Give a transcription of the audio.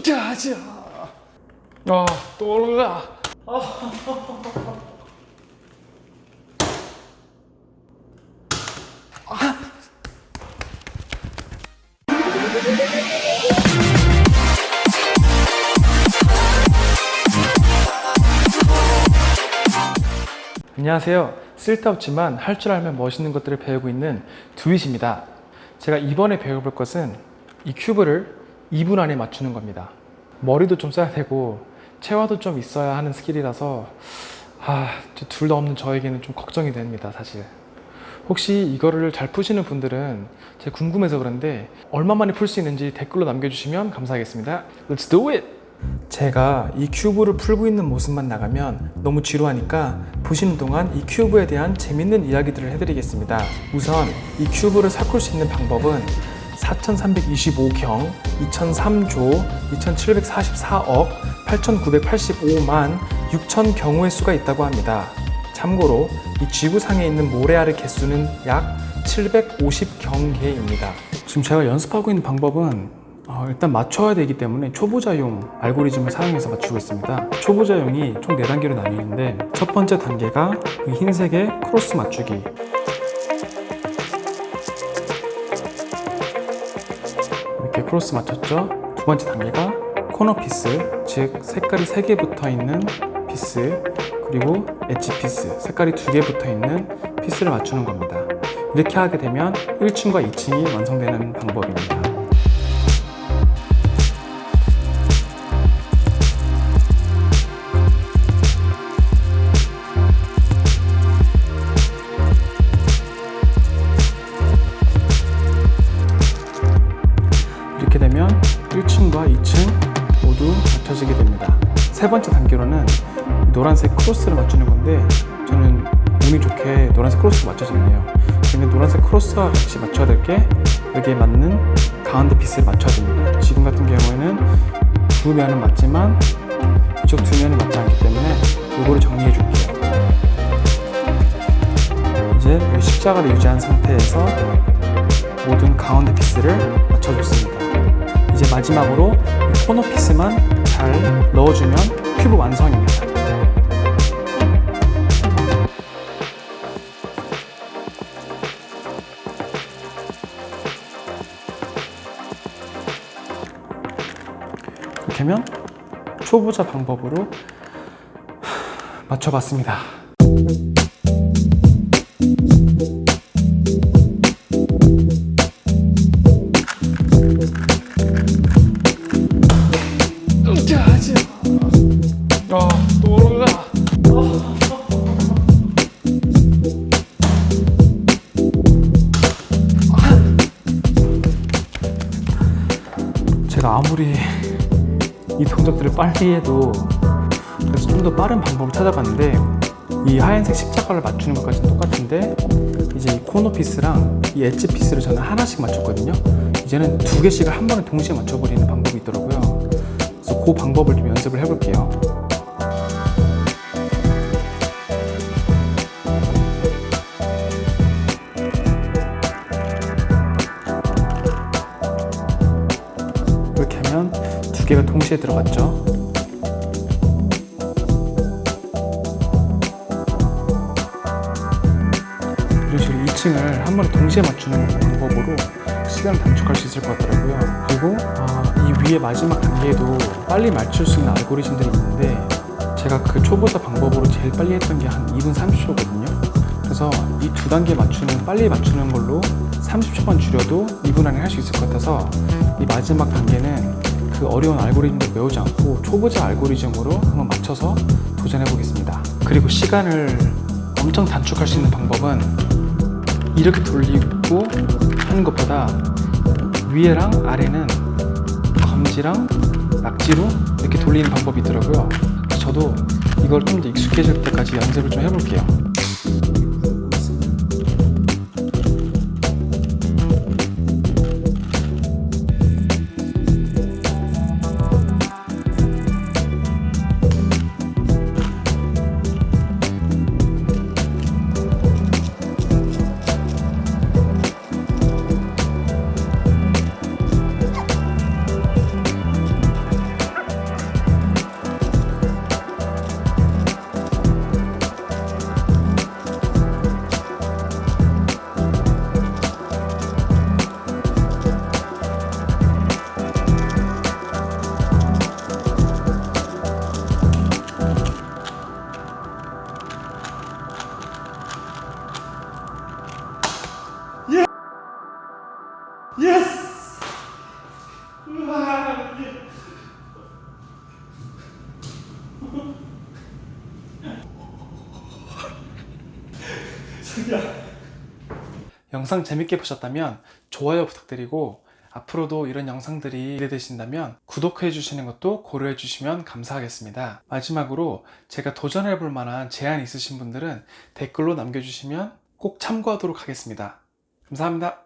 자자. 아, 또 올라가. 안녕하세요. 쓸데없지만 할 줄 알면 멋있는 것들을 배우고 있는 두잇입니다. 제가 이번에 배워볼 것은 이 큐브를 2분 안에 맞추는 겁니다. 머리도 좀 써야 되고 체화도 좀 있어야 하는 스킬이라서 아, 둘 다 없는 저에게는 좀 걱정이 됩니다, 사실. 혹시 이거를 잘 푸시는 분들은 제가 궁금해서 그런데 얼마 만에 풀 수 있는지 댓글로 남겨주시면 감사하겠습니다. Let's do it! 제가 이 큐브를 풀고 있는 모습만 나가면 너무 지루하니까 보시는 동안 이 큐브에 대한 재밌는 이야기들을 해드리겠습니다. 우선 이 큐브를 삭을 수 있는 방법은 4325경, 2003조, 2744억, 8985만 6천 경우의 수가 있다고 합니다. 참고로 이 지구상에 있는 모래알의 개수는 약 750경개입니다. 지금 제가 연습하고 있는 방법은 어, 일단 맞춰야 되기 때문에 초보자용 알고리즘을 사용해서 맞추고 있습니다. 초보자용이 총 4단계로 나뉘는데 첫 번째 단계가 이 흰색의 크로스 맞추기 이렇게 크로스 맞췄죠? 두 번째 단계가 코너 피스, 즉 색깔이 3개 붙어 있는 피스, 그리고 엣지 피스, 색깔이 2개 붙어 있는 피스를 맞추는 겁니다. 이렇게 하게 되면 1층과 2층이 완성되는 방법입니다. 2층 모두 맞춰지게 됩니다. 세 번째 단계로는 노란색 크로스를 맞추는 건데 저는 운이 좋게 노란색 크로스가 맞춰졌네요. 근데 노란색 크로스와 같이 맞춰야 될 게 여기에 맞는 가운데 피스를 맞춰야 됩니다. 지금 같은 경우에는 두 면은 맞지만 이쪽 두 면이 맞지 않기 때문에 이거를 정리해 줄게요. 이제 십자가를 유지한 상태에서 모든 가운데 피스를 맞춰줬습니다. 이제 마지막으로 이 코너 피스만 잘 넣어주면 큐브 완성입니다. 이렇게 하면 초보자 방법으로 맞춰봤습니다. 아무리 이 동작들을 빨리 해도 그래서 좀 더 빠른 방법을 찾아봤는데 이 하얀색 십자가를 맞추는 것까지는 똑같은데 이제 이 코너 피스랑 이 엣지 피스를 저는 하나씩 맞췄거든요. 이제는 두 개씩을 한 번에 동시에 맞춰버리는 방법이 있더라고요. 그래서 그 방법을 좀 연습을 해볼게요. 개가 동시에 들어갔죠. 이런 식으로 2층을 한 번에 동시에 맞추는 방법으로 시간을 단축할 수 있을 것 같더라고요. 그리고 어, 이 위에 마지막 단계에도 빨리 맞출 수 있는 알고리즘들이 있는데 제가 그 초보자 방법으로 제일 빨리 했던 게 한 2분 30초거든요. 그래서 이 두 단계 맞추는 빨리 맞추는 걸로 30초만 줄여도 2분 안에 할 수 있을 것 같아서 이 마지막 단계는 그 어려운 알고리즘을 외우지 않고 초보자 알고리즘으로 한번 맞춰서 도전해 보겠습니다. 그리고 시간을 엄청 단축할 수 있는 방법은 이렇게 돌리고 하는 것보다 위에랑 아래는 검지랑 낙지로 이렇게 돌리는 방법이 있더라고요. 저도 이걸 좀 더 익숙해질 때까지 연습을 좀 해볼게요. 영상 재밌게 보셨다면 좋아요 부탁드리고 앞으로도 이런 영상들이 기대되신다면 구독해 주시는 것도 고려해 주시면 감사하겠습니다. 마지막으로 제가 도전해 볼 만한 제안 있으신 분들은 댓글로 남겨주시면 꼭 참고하도록 하겠습니다. 감사합니다.